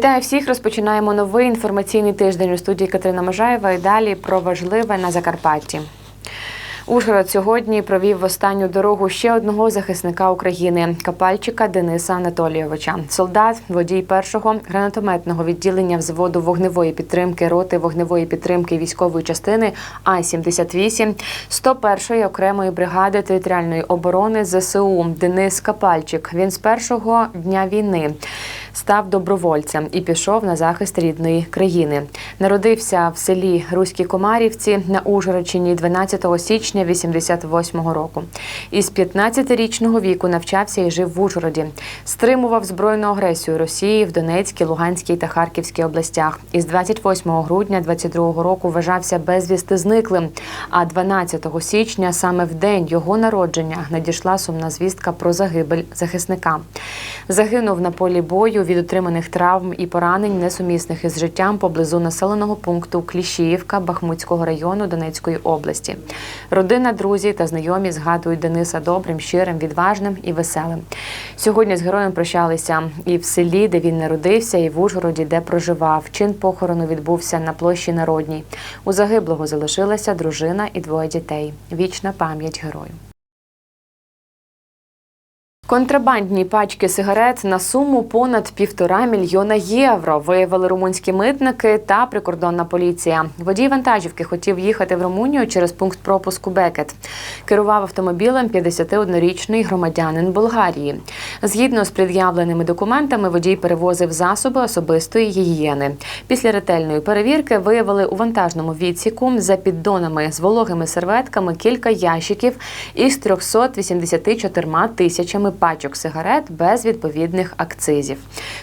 Вітаю всіх! Розпочинаємо новий інформаційний тиждень у студії Катерина Можаєва. І далі про важливе на Закарпатті. Ужгород сьогодні провів в останню дорогу ще одного захисника України капальчика Дениса Анатолійовича. Солдат, водій першого гранатометного відділення взводу вогневої підтримки роти вогневої підтримки військової частини А 78 101-ї окремої бригади територіальної оборони ЗСУ Денис Капальчик. Він з першого дня війни став добровольцем і пішов на захист рідної країни. Народився в селі Руські Комарівці на Ужгородщині 12 січня 88-го року. Із 15-річного віку навчався і жив в Ужгороді. Стримував збройну агресію Росії в Донецькій, Луганській та Харківській областях. Із 28 грудня 22-го року вважався безвісти зниклим. А 12 січня, саме в день його народження, надійшла сумна звістка про загибель захисника. Загинув на полі бою від отриманих травм і поранень, несумісних із життям поблизу населеного пункту Кліщіївка Бахмутського району Донецької області. Родина, друзі та знайомі згадують Дениса добрим, щирим, відважним і веселим. Сьогодні з героєм прощалися і в селі, де він народився, і в Ужгороді, де проживав. Чин похорону відбувся на площі Народній. У загиблого залишилася дружина і двоє дітей. Вічна пам'ять герою. Контрабандні пачки сигарет на суму понад півтора мільйона євро виявили румунські митники та прикордонна поліція. Водій вантажівки хотів їхати в Румунію через пункт пропуску Бекет. Керував автомобілем 51-річний громадянин Болгарії. Згідно з пред'явленими документами, водій перевозив засоби особистої гігієни. Після ретельної перевірки виявили у вантажному відсіку за піддонами з вологими серветками кілька ящиків із 384 тисячами пачок сигарет без відповідних акцизів.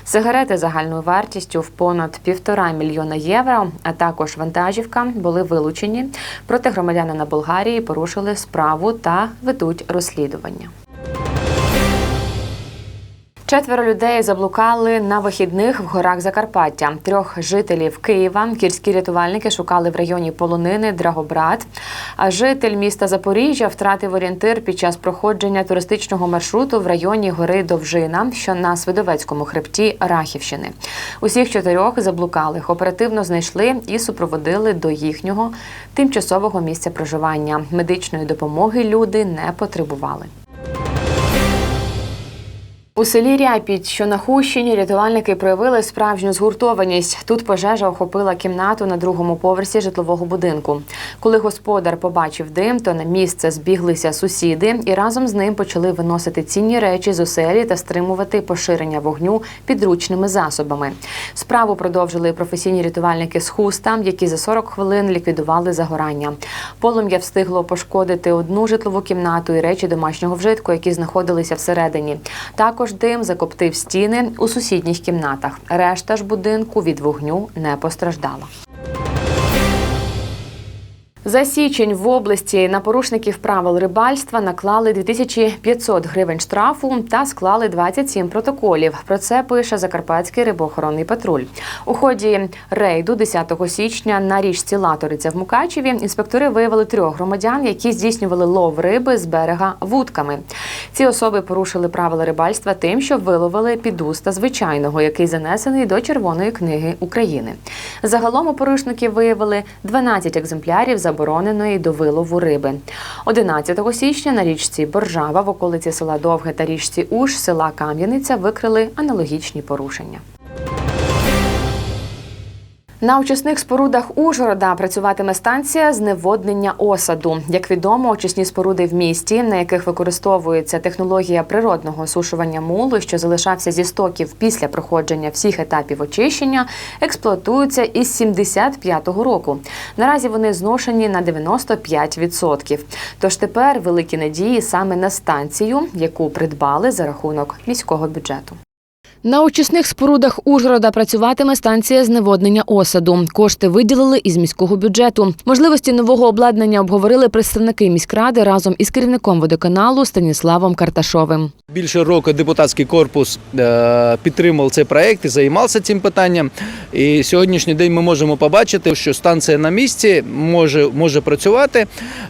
Сигарети загальною вартістю в понад півтора мільйона євро, а також вантажівка були вилучені. Проти громадянина Болгарії порушили справу та ведуть розслідування. Четверо людей заблукали на вихідних в горах Закарпаття. Трьох жителів Києва гірські рятувальники шукали в районі полонини Драгобрат. А житель міста Запоріжжя втратив орієнтир під час проходження туристичного маршруту в районі гори Довжина, що на Свидовецькому хребті Рахівщини. Усіх чотирьох заблукалих оперативно знайшли і супроводили до їхнього тимчасового місця проживання. Медичної допомоги люди не потребували. У селі Ряпіть, що на Хущині, рятувальники проявили справжню згуртованість. Тут пожежа охопила кімнату на другому поверсі житлового будинку. Коли господар побачив дим, то на місце збіглися сусіди і разом з ним почали виносити цінні речі з оселі та стримувати поширення вогню підручними засобами. Справу продовжили професійні рятувальники з хуста, які за 40 хвилин ліквідували загорання. Полум'я встигло пошкодити одну житлову кімнату і речі домашнього вжитку, які знаходилися всередині. Також дим закоптив стіни у сусідніх кімнатах. Решта ж будинку від вогню не постраждала. За січень в області на порушників правил рибальства наклали 2500 гривень штрафу та склали 27 протоколів. Про це пише Закарпатський рибоохоронний патруль. У ході рейду 10 січня на річці Латориця в Мукачеві інспектори виявили трьох громадян, які здійснювали лов риби з берега вудками. Ці особи порушили правила рибальства тим, що виловили підуста звичайного, який занесений до Червоної книги України. Загалом у порушників виявили 12 екземплярів забороненої до вилову риби. 11 січня на річці Боржава в околиці села Довге та річці Уж села Кам'яниця викрили аналогічні порушення. На очисних спорудах Ужгорода працюватиме станція зневоднення осаду. Як відомо, очисні споруди в місті, на яких використовується технологія природного осушування мулу, що залишався зі стоків після проходження всіх етапів очищення, експлуатуються із 75-го року. Наразі вони зношені на 95%. Тож тепер великі надії саме на станцію, яку придбали за рахунок міського бюджету. На очисних спорудах Ужгорода працюватиме станція зневоднення осаду. Кошти виділили із міського бюджету. Можливості нового обладнання обговорили представники міськради разом із керівником водоканалу Станіславом Карташовим. Більше року депутатський корпус е, підтримував цей проект і займався цим питанням. І сьогоднішній день ми можемо побачити, що станція на місці може, може працювати.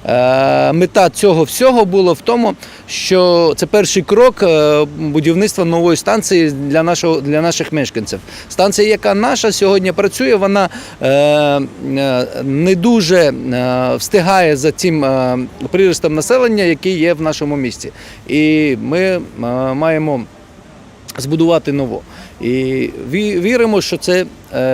Е, Мета цього всього була в тому, що це перший крок е, будівництва нової станції для нашого для наших мешканців. Станція, яка наша сьогодні працює, вона е, е, не дуже е, встигає за тим е, приростом населення, який є в нашому місті. І ми маємо збудувати нову. І віримо, що це,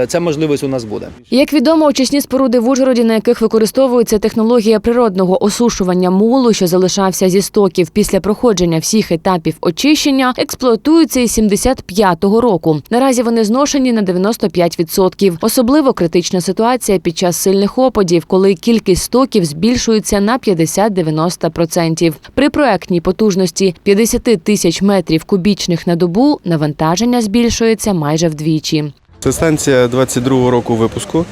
ця можливість у нас буде. Як відомо, очисні споруди в Ужгороді, на яких використовується технологія природного осушування мулу, що залишався зі стоків після проходження всіх етапів очищення, експлуатуються із 75-го року. Наразі вони зношені на 95%. Особливо критична ситуація під час сильних опадів, коли кількість стоків збільшується на 50-90%. При проектній потужності 50 тисяч метрів кубічних на добу навантаження збільшується майже вдвічі. Це станція 22-го року випуску,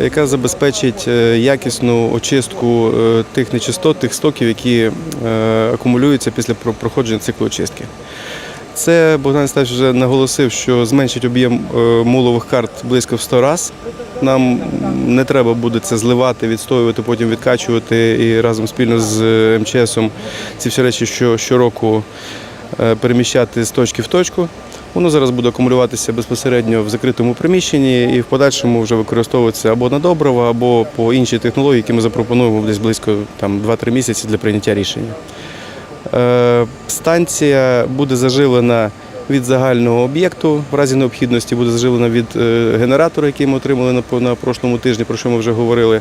яка забезпечить е, якісну очистку е, тих нечистот, тих стоків, які е, акумулюються після проходження циклу очистки. Це Богдан Стач вже наголосив, що зменшить об'єм мулових карт близько в 100 разів. Нам не треба буде це зливати, відстоювати, потім відкачувати і разом спільно з МЧСом ці всі речі, що щороку переміщати з точки в точку. Воно зараз буде акумулюватися безпосередньо в закритому приміщенні і в подальшому вже використовуватися або на добрива, або по іншій технології, які ми запропонуємо десь близько там, 2-3 місяці для прийняття рішення. Е, Станція буде заживлена від загального об'єкту. В разі необхідності буде заживлена від е, генератора, який ми отримали на прошлому тижні, про що ми вже говорили,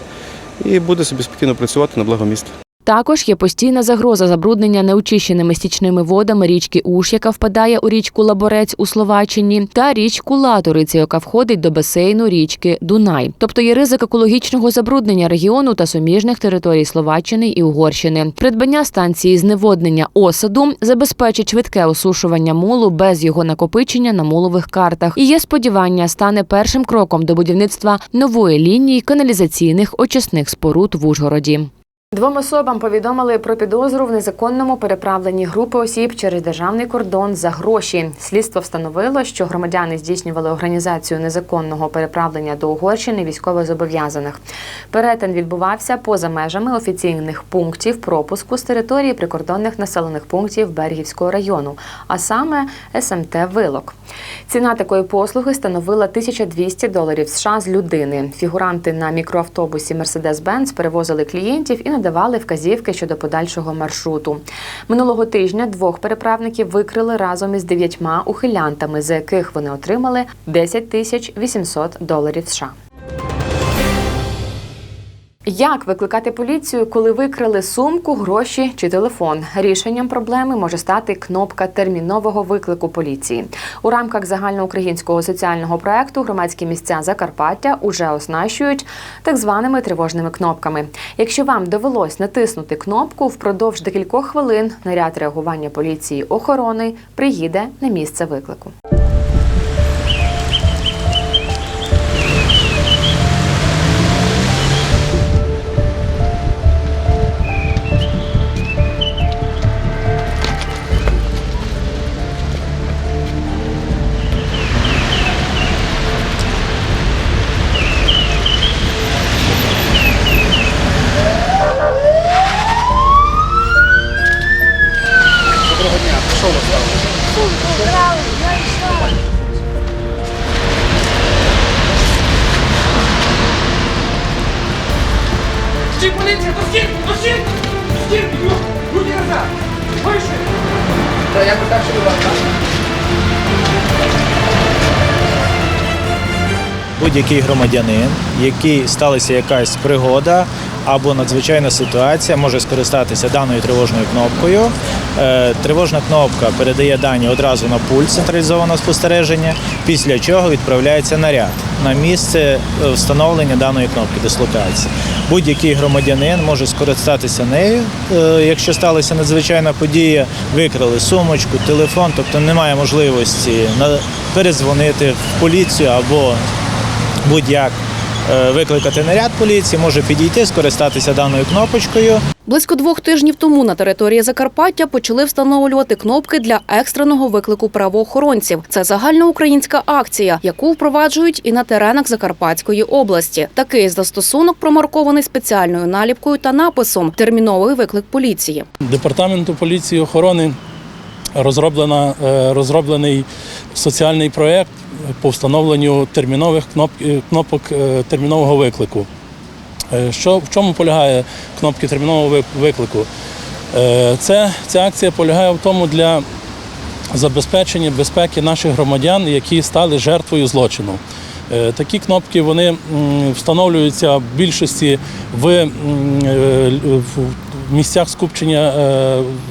і буде собі спокійно працювати на благо міста. Також є постійна загроза забруднення неочищеними стічними водами річки Уш, яка впадає у річку Лаборець у Словаччині, та річку Латориця, яка входить до басейну річки Дунай. Тобто є ризик екологічного забруднення регіону та суміжних територій Словаччини і Угорщини. Придбання станції зневоднення осаду забезпечить швидке осушування мулу без його накопичення на мулових картах. І є сподівання стане першим кроком до будівництва нової лінії каналізаційних очисних споруд в Ужгороді. Двом особам повідомили про підозру в незаконному переправленні групи осіб через державний кордон за гроші. Слідство встановило, що громадяни здійснювали організацію незаконного переправлення до Угорщини військовозобов'язаних. Перетин відбувався поза межами офіційних пунктів пропуску з території прикордонних населених пунктів Бергівського району, а саме СМТ Вилок. Ціна такої послуги становила 1200 доларів США з людини. Фігуранти на мікроавтобусі Mercedes-Benz перевозили клієнтів і надавали вказівки щодо подальшого маршруту. Минулого тижня двох переправників викрили разом із дев'ятьма ухилянтами, за яких вони отримали 10 тисяч 800 доларів США. Як викликати поліцію, коли викрали сумку, гроші чи телефон? Рішенням проблеми може стати кнопка термінового виклику поліції. У рамках загальноукраїнського соціального проекту громадські місця Закарпаття уже оснащують так званими тривожними кнопками. Якщо вам довелось натиснути кнопку, впродовж декількох хвилин наряд реагування поліції охорони приїде на місце виклику. Стій, поліція, то стій, то стій! Стій, бігом! Люди назад! Вище! Будь-який громадянин, який сталася якась пригода або надзвичайна ситуація, може скористатися даною тривожною кнопкою. Е, Тривожна кнопка передає дані одразу на пульт централізованого спостереження, після чого відправляється наряд на місце е, встановлення даної кнопки дислокації. Будь-який громадянин може скористатися нею, е, якщо сталася надзвичайна подія, викрали сумочку, телефон, тобто немає можливості передзвонити в поліцію або будь-як е, викликати наряд поліції, може підійти, скористатися даною кнопочкою. Близько двох тижнів тому на території Закарпаття почали встановлювати кнопки для екстреного виклику правоохоронців. Це загальноукраїнська акція, яку впроваджують і на теренах Закарпатської області. Такий застосунок промаркований спеціальною наліпкою та написом Терміновий виклик поліції. Департаменту поліції охорони розроблена, е, розроблений соціальний проєкт по встановленню термінових е, кнопок е, термінового виклику. Що, в чому полягає кнопки термінового виклику? Це, ця акція полягає в тому для забезпечення безпеки наших громадян, які стали жертвою злочину. Такі кнопки вони встановлюються в більшості в, місцях скупчення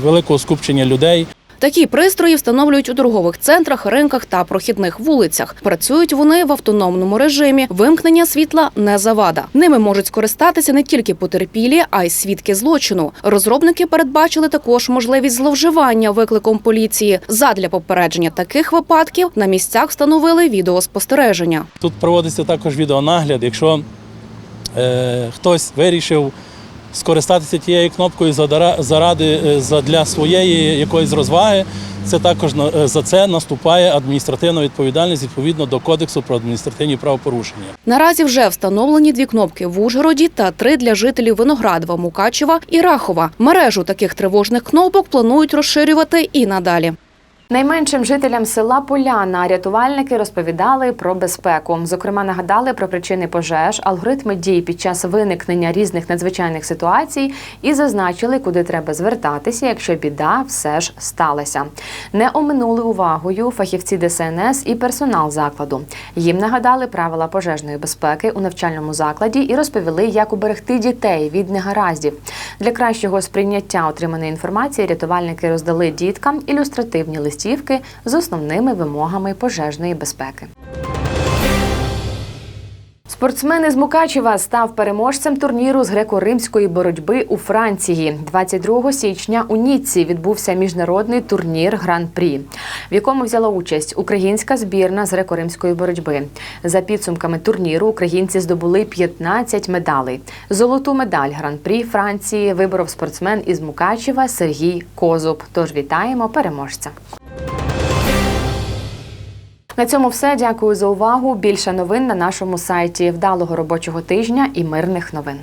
великого скупчення людей. Такі пристрої встановлюють у торгових центрах, ринках та прохідних вулицях. Працюють вони в автономному режимі. Вимкнення світла не завада. Ними можуть скористатися не тільки потерпілі, а й свідки злочину. Розробники передбачили також можливість зловживання викликом поліції. Задля попередження таких випадків на місцях встановили відеоспостереження. Тут проводиться також відеонагляд. Якщо е, хтось вирішив скористатися тією кнопкою заради е, задля своєї якоїсь розваги, це також е, за це наступає адміністративна відповідальність відповідно до Кодексу про адміністративні правопорушення. Наразі вже встановлені дві кнопки в Ужгороді та три для жителів Виноградова, Мукачева і Рахова. Мережу таких тривожних кнопок планують розширювати і надалі. Найменшим жителям села Поляна рятувальники розповідали про безпеку. Зокрема, нагадали про причини пожеж, алгоритми дій під час виникнення різних надзвичайних ситуацій і зазначили, куди треба звертатися, якщо біда все ж сталася. Не оминули увагою фахівці ДСНС і персонал закладу. Їм нагадали правила пожежної безпеки у навчальному закладі і розповіли, як уберегти дітей від негараздів. Для кращого сприйняття отриманої інформації рятувальники роздали діткам ілюстративні листівки з основними вимогами пожежної безпеки. Спортсмен із Мукачева став переможцем турніру з греко-римської боротьби у Франції. 22 січня у Ніцці відбувся міжнародний турнір Гран-прі, в якому взяла участь українська збірна з греко-римської боротьби. За підсумками турніру українці здобули 15 медалей. Золоту медаль Гран-прі Франції виборов спортсмен із Мукачева Сергій Козуб. Тож вітаємо переможця. На цьому все. Дякую за увагу. Більше новин на нашому сайті. Вдалого робочого тижня і мирних новин.